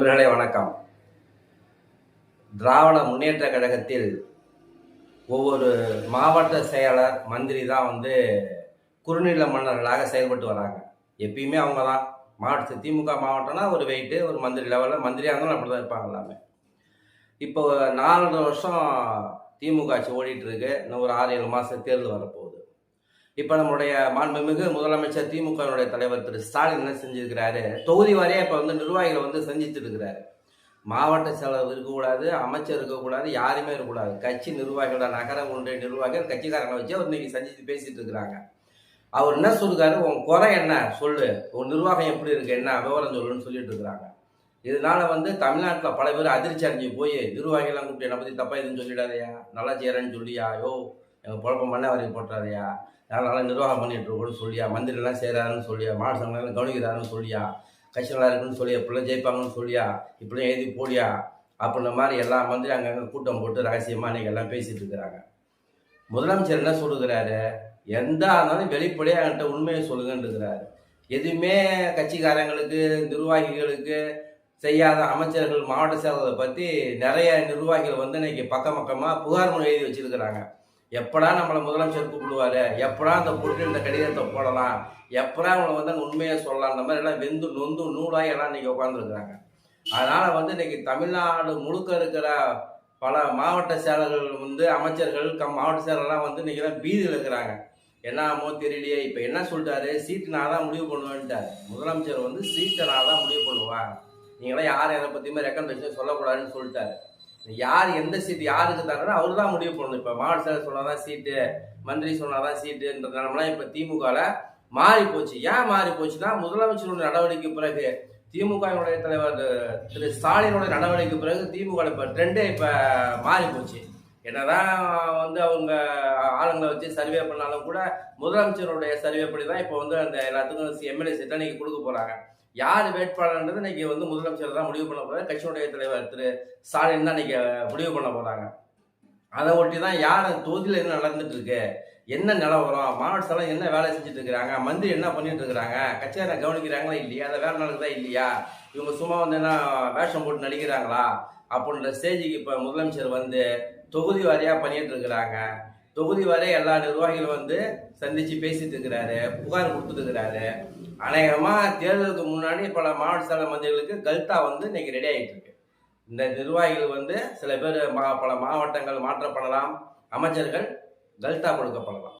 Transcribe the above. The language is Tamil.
நண்பர்களே வணக்கம். திராவிட முன்னேற்ற கழகத்தில் ஒவ்வொரு மாவட்ட செயலர் மந்திரி தான் வந்து குறுநில மன்னர்களாக செயல்பட்டு வராங்க. எப்பயுமே அவங்க தான். மாவட்ட திமுக மாவட்டம்னா ஒரு வெயிட்டு ஒரு மந்திரி லெவலில் மந்திரியாக இருந்தாலும் அப்படி தான் இருப்பாங்க எல்லாமே. இப்போ நாலரை வருஷம் திமுக ஆட்சி ஓடிட்டு இருக்கு. இன்னும் ஒரு ஆறு ஏழு மாதம் தேர்தல் வரப்போகுது. இப்போ நம்மளுடைய மாண்புமிகு முதலமைச்சர் திமுகவினுடைய தலைவர் திரு ஸ்டாலின் என்ன செஞ்சிருக்கிறாரு? தொகுதி வாரியாக இப்போ வந்து நிர்வாகிகளை வந்து சந்திச்சுட்டு இருக்கிறாரு. மாவட்ட செயலர் இருக்கக்கூடாது அமைச்சர் இருக்கக்கூடாது யாருமே இருக்கக்கூடாது. கட்சி நிர்வாகிகளோட நகர ஒன்றிய நிர்வாகிகள் கட்சிக்காரங்களை வச்சு அவர் இன்னைக்கு சந்திச்சு பேசிட்டு இருக்கிறாங்க. அவர் என்ன சொல்லுறாரு உன் குறை என்ன? சொல்லு. உன் நிர்வாகம் எப்படி இருக்கு? என்ன? விவரம் சொல்லுன்னு சொல்லிட்டு இருக்கிறாங்க. இதனால வந்து தமிழ்நாட்டில் பல பேர் அதிர்ச்சி அடைஞ்சு போய் நிர்வாகிகள்லாம் கூப்பிட்டு என்னை பற்றி தப்பா எதுவும் சொல்லிடாதையா? நல்லா செய்யறேன்னு சொல்லியா? யோ எங்கள் குழப்பம் பண்ண வரைக்கும் போட்டுறாதையா? நான் நல்லா நிர்வாகம் பண்ணிட்டு இருக்கோன்னு சொல்லியா மந்திரிலாம் செய்கிறாருன்னு சொல்லியா மாவட்ட சங்கலாம் கவனிக்கிறாருன்னு சொல்லியா கட்சி நல்லா இருக்குன்னு சொல்லியா இப்படிலாம் ஜெயிப்பாங்கன்னு சொல்லியா இப்படிலாம் எழுதி போடியா அப்படின்ற மாதிரி எல்லா மந்திரி அங்கங்கே கூட்டம் போட்டு ரகசியமாக இன்னைக்கு எல்லாம் பேசிகிட்டு இருக்கிறாங்க. முதலமைச்சர் என்ன சொல்லுகிறாரு? எந்த இருந்தாலும் வெளிப்படையாக என்கிட்ட உண்மையை சொல்லுங்கன்றிருக்கிறாரு எதுவுமே கட்சிக்காரங்களுக்கு நிர்வாகிகளுக்கு செய்யாத அமைச்சர்கள் மாவட்ட செயலர்களை பற்றி நிறைய நிர்வாகிகள் வந்து இன்னைக்கு பக்கம் பக்கமாக புகார் மனு எழுதி வச்சுருக்கிறாங்க. எப்படா நம்மளை முதலமைச்சர் கூப்பிடுவாரு? எப்படா அந்த பொருள் இந்த கடிதத்தை போடலாம்? எப்படா அவங்களை வந்து உண்மையை சொல்லலாம்? அந்த மாதிரி எல்லாம் வெந்து நொந்து நூலாக எல்லாம் இன்றைக்கி உட்காந்துருக்குறாங்க அதனால் வந்து இன்னைக்கு தமிழ்நாடு முழுக்க இருக்கிற பல மாவட்ட செயலர்கள் வந்து அமைச்சர்கள் கம் மாவட்ட செயலர்லாம் வந்து இன்றைக்கி தான் பீதியில் இருக்கிறாங்க. என்னமோ தெரியலையே. இப்போ என்ன சொல்லிட்டாரு? சீட்டு நான் தான் முடிவு பண்ணுவேன்ட்டார். முதலமைச்சர் வந்து சீட்டை நான் தான் முடிவு பண்ணுவேன். நீங்களாம் யாரும் எதை பற்றியுமே ரெக்கமெண்டேஷன் சொல்லக்கூடாதுன்னு சொல்லிட்டாரு. யார் எந்த சீட்டு யாருக்கு தரணும் அவர் தான் முடிவு பண்ணணும். இப்போ மாவட்ட செயலர் சொன்னாதான் சீட்டு மந்திரி சொன்னாதான் சீட்டுன்ற நிலமெல்லாம் இப்போ திமுகவில் மாறி போச்சு. ஏன் மாறி போச்சுன்னா முதலமைச்சருடைய நடவடிக்கை பிறகு திமுகவினுடைய தலைவர் திரு ஸ்டாலினுடைய நடவடிக்கை பிறகு திமுக இப்போ ட்ரெண்டே இப்போ மாறி போச்சு. என்னதான் வந்து அவங்க ஆளுங்களை வச்சு சர்வே பண்ணாலும் கூட முதலமைச்சருடைய சர்வே படி தான் இப்போ வந்து அந்த எல்லாத்துக்கும் எம்எல்ஏ சீட்டை நீங்கள் கொடுக்க போகிறாங்க யார் வேட்பாளர்ன்றது இன்னைக்கு வந்து முதலமைச்சர் தான் முடிவு பண்ண போறாரு. கட்சியினுடைய தலைவர் திரு ஸ்டாலின் தான் இன்னைக்கு முடிவு பண்ண போகிறாங்க அதை ஒட்டி தான் யார் தொகுதியில் என்ன நடந்துட்டு இருக்கு என்ன நிலவரம் மாவட்ட என்ன வேலை செஞ்சுட்டு இருக்கிறாங்க மந்திரி என்ன பண்ணிட்டு இருக்கிறாங்க கட்சியாரை கவனிக்கிறாங்களா இல்லையா? அதை வேலை நடக்குதா இல்லையா? இவங்க சும்மா வந்து என்ன வேஷம் போட்டு நடிக்கிறாங்களா? அப்படின்ற ஸ்டேஜுக்கு இப்போ முதலமைச்சர் வந்து தொகுதி வாரியாக பண்ணிட்டு இருக்கிறாங்க தொகுதி வரை எல்லா நிர்வாகிகளும் வந்து சந்திச்சு பேசிட்டு இருக்கிறாரு புகார் கொடுத்துருக்கிறாரு அநேகமாக தேர்தலுக்கு முன்னாடி பல மாவட்ட செயலர் மந்திரிகளுக்கு கல்தா வந்து இன்னைக்கு ரெடி ஆகிட்டு இருக்கு. இந்த நிர்வாகிகள் வந்து சில பேர் மா பல மாவட்டங்கள் மாற்றப்படலாம் அமைச்சர்கள் கல்தா கொடுக்கப்படலாம்.